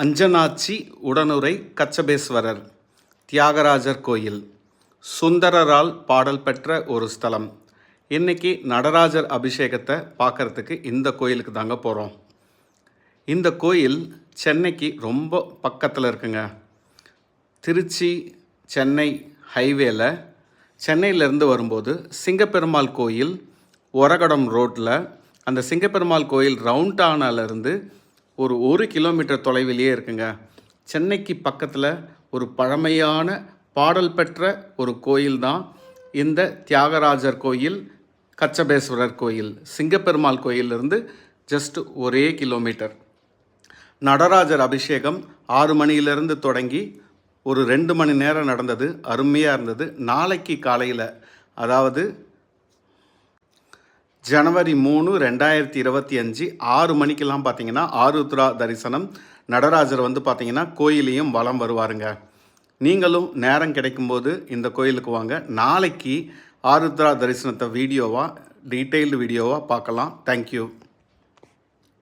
அஞ்சனாச்சி உடனுரை கச்சபேஸ்வரர் தியாகராஜர் கோயில். சுந்தரரால் பாடல் பெற்ற ஒரு ஸ்தலம். இன்னைக்கு நடராஜர் அபிஷேகத்தை பார்க்கறதுக்கு இந்த கோயிலுக்கு தாங்க போகிறோம் இந்த கோயில் சென்னைக்கு ரொம்ப பக்கத்தில் இருக்குங்க. திருச்சி சென்னை ஹைவேல சென்னையிலேருந்து வரும்போது சிங்கப்பெருமாள் கோயில் ஒரகடம் ரோட்டில் அந்த சிங்கப்பெருமாள் கோயில் ரவுண்டானாலேருந்து ஒரு ஒரு கிலோமீட்டர் தொலைவிலேயே இருக்குங்க. சென்னைக்கு பக்கத்தில் ஒரு பழமையான பாடல் பெற்ற ஒரு கோயில் தான் இந்த தியாகராஜர் கோயில் கச்சபேஸ்வரர் கோயில். சிங்கப்பெருமாள் கோயிலிருந்து ஜஸ்ட் ஒரே கிலோமீட்டர். நடராஜர் அபிஷேகம் ஆறு மணியிலிருந்து தொடங்கி ஒரு ரெண்டு மணி நேரம் நடந்தது. அருமையாக இருந்தது. நாளைக்கு காலையில் அதாவது ஜனவரி மூணு ரெண்டாயிரத்தி இருபத்தி அஞ்சு ஆறு மணிக்கெல்லாம் பார்த்தீங்கன்னா ஆருத்ரா தரிசனம் நடராஜர் வந்து பார்த்தீங்கன்னா கோயிலையும் வலம் வருவாருங்க. நீங்களும் நேரம் கிடைக்கும்போது இந்த கோயிலுக்கு வாங்க. நாளைக்கு ஆருத்ரா தரிசனத்தை வீடியோவாக டீட்டெயில்டு வீடியோவாக பார்க்கலாம் தேங்க்யூ